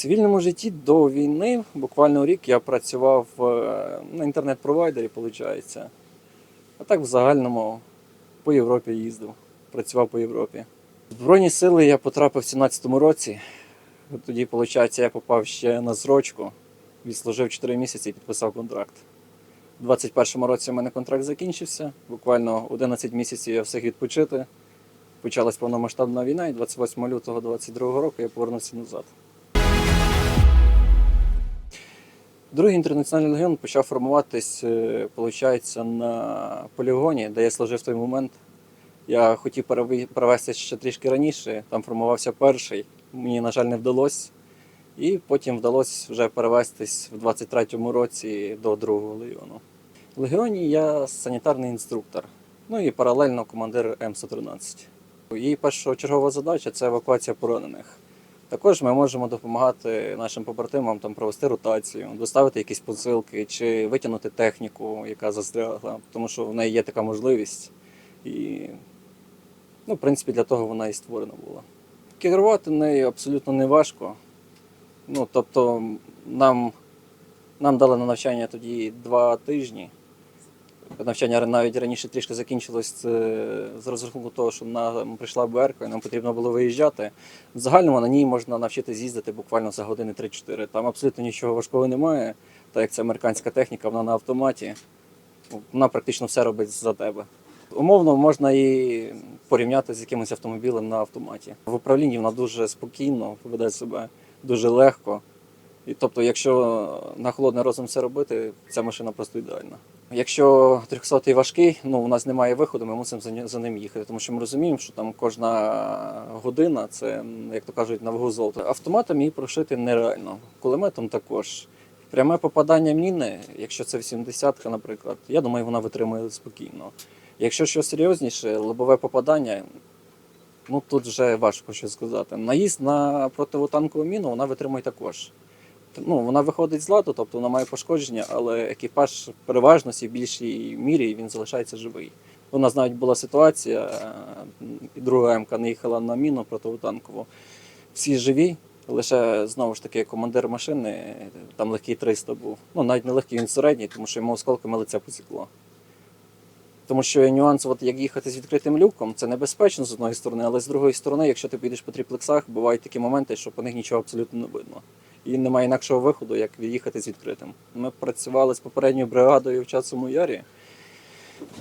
цивільному житті до війни, буквально рік, я працював е, на інтернет-провайдері, виходить. А так в загальному по Європі їздив, працював по Європі. В Збройні сили я потрапив в 17-му році. Тоді, виходить, я попав ще на срочку, відслужив 4 місяці і підписав контракт. У 21-му році у мене контракт закінчився. Буквально 11 місяців я встиг відпочити. Почалась повномасштабна війна, і 28 лютого 22 року я повернувся назад. Другий інтернаціональний легіон почав формуватись, е, виходить, на полігоні, де я служив в той момент. Я хотів перевестися ще трішки раніше, там формувався перший. Мені, на жаль, не вдалося. І потім вдалося вже перевестись в 23-му році до другого легіону. В легіоні я санітарний інструктор, ну і паралельно командир М113. Її першочергова задача це евакуація поранених. Також ми можемо допомагати нашим побратимам там провести ротацію, доставити якісь посилки чи витягнути техніку, яка застрягла, тому що в неї є така можливість. І, ну, в принципі, для того вона і створена була. Керувати нею абсолютно не важко. Ну, тобто, нам, нам дали на навчання тоді два тижні. Навчання навіть раніше трішки закінчилось з розрахунку того, що нам прийшла БРК, і нам потрібно було виїжджати. В загальному на ній можна навчитись їздити буквально за години 3-4. Там абсолютно нічого важкого немає, так як це американська техніка, вона на автоматі. Вона практично все робить за тебе. Умовно можна і порівняти з якимось автомобілем на автоматі. В управлінні вона дуже спокійно веде себе, дуже легко. І тобто, якщо на холодний розум все робити, ця машина просто ідеальна. Якщо 300 важкий, ну у нас немає виходу, ми мусимо за, за ним їхати, тому що ми розуміємо, що там кожна година це, як то кажуть, на вагу золота. Автоматом її прошити нереально, кулеметом також. Пряме попадання міни, якщо це 80 наприклад, я думаю, вона витримує спокійно. Якщо щось серйозніше, лобове попадання, ну тут вже важко що сказати. Наїзд на противотанкову міну вона витримує також. Ну, вона виходить з ладу, тобто вона має пошкодження, але екіпаж переважно в більшій мірі він залишається живий. У нас навіть була ситуація, е, друга МК не їхала на міну противотанкову. Всі живі, лише знову ж таки командир машини, там легкий 300 був. Ну, навіть не легкий, він середній, тому що йому осколками лице посікло. Тому що нюанс, от як їхати з відкритим люком, це небезпечно з одної сторони, але з другої сторони, якщо ти підеш по тріплексах, бувають такі моменти, що по них нічого абсолютно не видно. І немає інакшого виходу, як їхати з відкритим. Ми працювали з попередньою бригадою в Часовому Ярі,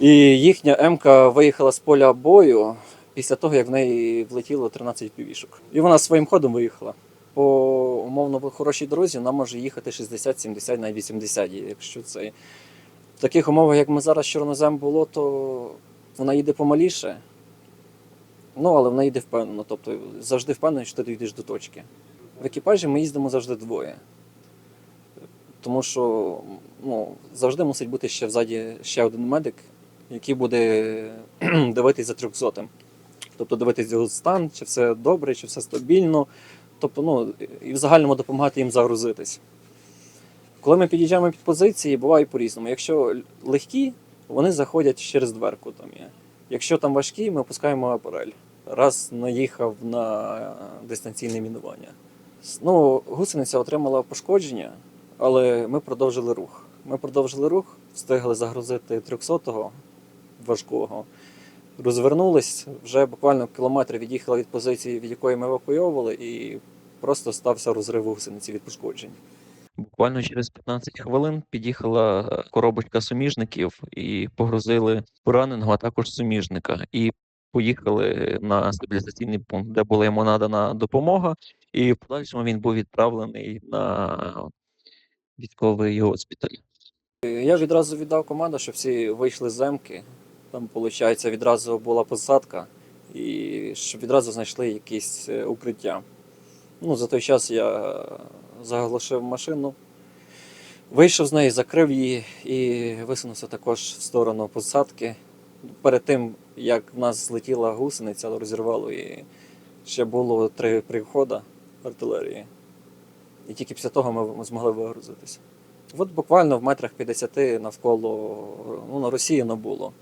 і їхня МК виїхала з поля бою після того, як в неї влетіло 13 півішок. І вона своїм ходом виїхала. По умовно хорошій дорозі вона може їхати 60, 70, навіть 80, якщо це. В таких умовах, як ми зараз чорнозем було, то вона їде помаліше. Ну, але вона їде впевнено. Тобто завжди впевнений, що ти дійдеш до точки. В екіпажі ми їздимо завжди двоє. Тому що ну, завжди мусить бути ще взаді ще один медик, який буде дивитись за трьохсотим. Тобто дивитись його стан, чи все добре, чи все стабільно. Тобто, ну, і в загальному допомагати їм загрузитись. Коли ми під'їжджаємо під позиції, буває по-різному. Якщо легкі, вони заходять через дверку там є. Якщо там важкі, ми опускаємо апарель. Раз наїхав на дистанційне мінування. Ну, гусениця отримала пошкодження, але ми продовжили рух. Ми продовжили рух, встигли загрузити 300-го важкого. Розвернулись, вже буквально кілометр від'їхали від позиції, від якої ми евакуйовували, і просто стався розрив гусениці від пошкоджень. Буквально через 15 хвилин під'їхала е, коробочка суміжників і погрузили пораненого, а також суміжника. І поїхали на стабілізаційний пункт, де була йому надана допомога, і в подальшому він був відправлений на військовий госпіталь. Я відразу віддав команду, щоб всі вийшли з земки. Там, виходить, відразу була посадка, і щоб відразу знайшли якісь е, укриття. Ну, за той час я заглушив машину, вийшов з неї, закрив її і висунувся також в сторону посадки. Перед тим, як в нас злетіла гусениця, розірвало і ще було три приходи артилерії. І тільки після того ми змогли вигрузитися. От буквально в метрах 50 навколо ну, на Росії не було.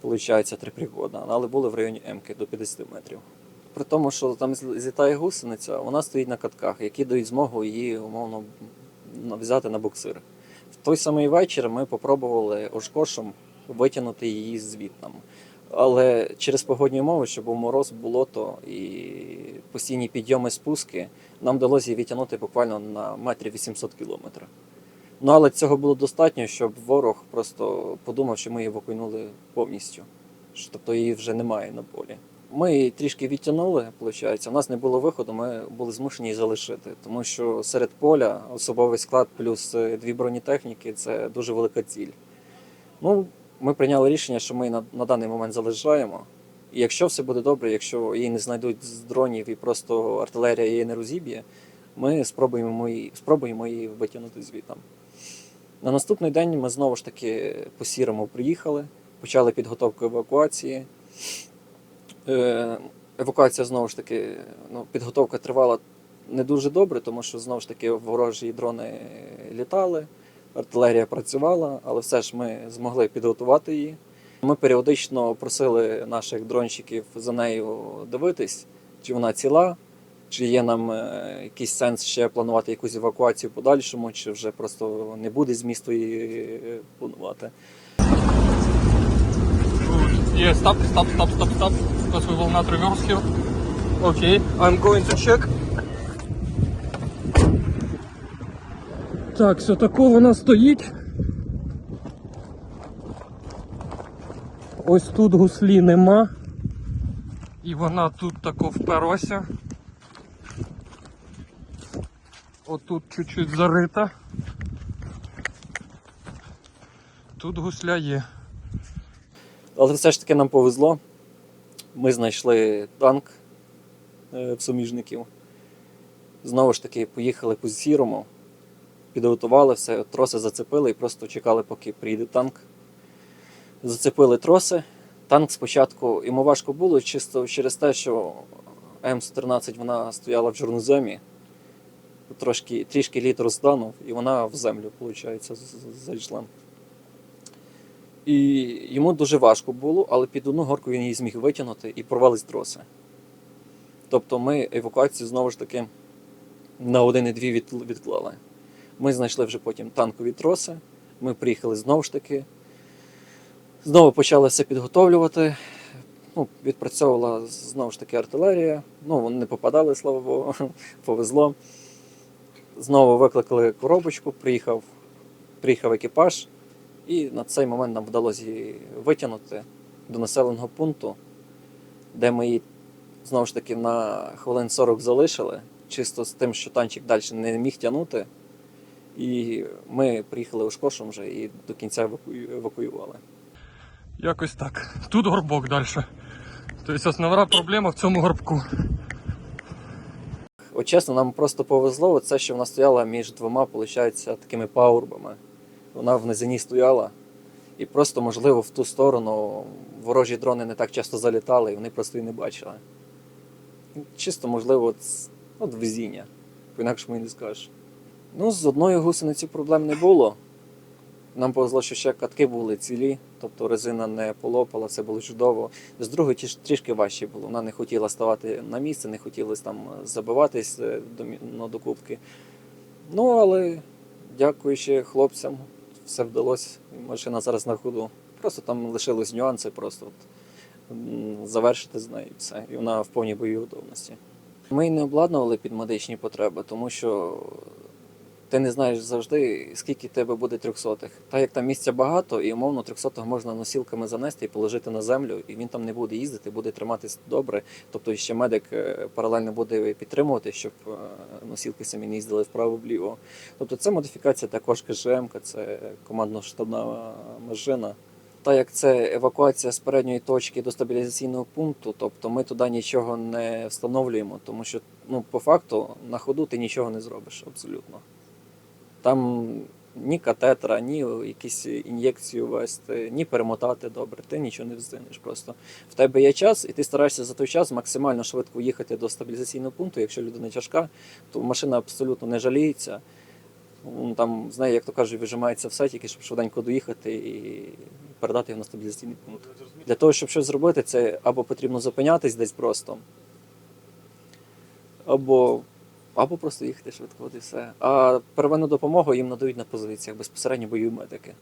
Получається три пригода, але були в районі М-ки до 50 метрів. при тому, що там злітає гусениця, вона стоїть на катках, які дають змогу її умовно взяти на буксир. В той самий вечір ми попробували ошкошем витягнути її звітнам. Але через погодні умови, що був мороз, болото і постійні підйоми спуски, нам вдалося її відтягнути буквально на метрі 800 кілометрів. Ну але цього було достатньо, щоб ворог просто подумав, що ми її евакуйнули повністю. Що, тобто її вже немає на полі. Ми її трішки відтягнули, виходить. У нас не було виходу, ми були змушені її залишити, тому що серед поля особовий склад плюс дві бронетехніки це дуже велика ціль. Ну, ми прийняли рішення, що ми на, на даний момент залишаємо. І якщо все буде добре, якщо її не знайдуть з дронів і просто артилерія її не розіб'є, ми спробуємо її, спробуємо її витягнути звітом. На наступний день ми знову ж таки по сірому приїхали, почали підготовку евакуації. Е, евакуація знову ж таки, ну, підготовка тривала не дуже добре, тому що знову ж таки ворожі дрони літали, артилерія працювала, але все ж ми змогли підготувати її. Ми періодично просили наших дронщиків за нею дивитись, чи вона ціла, чи є нам е, якийсь сенс ще планувати якусь евакуацію подальшому, чи вже просто не буде змісту її е, планувати. Yeah, stop, stop, stop, stop, stop. Because we will I'm going to check. Так, все тако вона стоїть. Ось тут гуслі нема. І вона тут тако вперлася. Отут чуть-чуть зарита. Тут гусля є. Але все ж таки нам повезло. Ми знайшли танк е, в суміжників. Знову ж таки, поїхали по сірому, підготували все, троси зацепили і просто чекали, поки приїде танк. Зацепили троси. Танк спочатку йому важко було чисто через те, що М113 вона стояла в чорноземі, трошки, трішки літ розтанув, і вона в землю, виходить, зайшла. І йому дуже важко було, але під одну горку він її зміг витягнути і порвались троси. Тобто ми евакуацію знову ж таки на один і дві відклали. Ми знайшли вже потім танкові троси. Ми приїхали знову ж таки. Знову почали все підготовлювати. Ну, відпрацьовувала знову ж таки артилерія. Ну, вони не попадали, слава Богу, повезло. Знову викликали коробочку, приїхав, приїхав екіпаж. І на цей момент нам вдалося її витягнути до населеного пункту, де ми її знову ж таки на хвилин 40 залишили, чисто з тим, що танчик далі не міг тягнути. І ми приїхали у Шкошем вже і до кінця евакуювали. Якось так. Тут горбок далі. Тобто основна проблема в цьому горбку. От чесно, нам просто повезло, це, що вона стояла між двома, виходить, такими паурбами. Вона в низині стояла, і просто, можливо, в ту сторону ворожі дрони не так часто залітали, і вони просто її не бачили. Чисто, можливо, от, от везіння. По-інакшому і не скажеш. Ну, з одною гусеницею проблем не було. Нам повезло, що ще катки були цілі, тобто резина не полопала, все було чудово. З другої трішки важче було. Вона не хотіла ставати на місце, не хотіла там забиватись е, до, мі- ну, але дякуючи хлопцям, все вдалося. Машина зараз на ходу. Просто там лишились нюанси, просто от, завершити з нею все. І вона в повній бойовій готовності. Ми не обладнували під медичні потреби, тому що ти не знаєш завжди, скільки тебе буде трьохсотих. Та як там місця багато, і умовно трьохсотого можна носілками занести і положити на землю, і він там не буде їздити, буде триматись добре. Тобто ще медик е, паралельно буде підтримувати, щоб е, носілки самі не їздили вправо-вліво. Тобто це модифікація також КЖМ, це командно-штабна машина. Та як це евакуація з передньої точки до стабілізаційного пункту, тобто ми туди нічого не встановлюємо, тому що ну, по факту на ходу ти нічого не зробиш абсолютно. Там ні катетра, ні якісь ін'єкцію ввести, ні перемотати добре, ти нічого не вздинеш. Просто в тебе є час, і ти стараєшся за той час максимально швидко їхати до стабілізаційного пункту. Якщо людина тяжка, то машина абсолютно не жаліється. Там, з неї, як то кажуть, вижимається все, тільки щоб швиденько доїхати і передати його на стабілізаційний пункт. Для того, щоб щось зробити, це або потрібно зупинятись десь просто, або, або просто їхати швидко, і все. А первинну допомогу їм надають на позиціях безпосередньо бойові медики.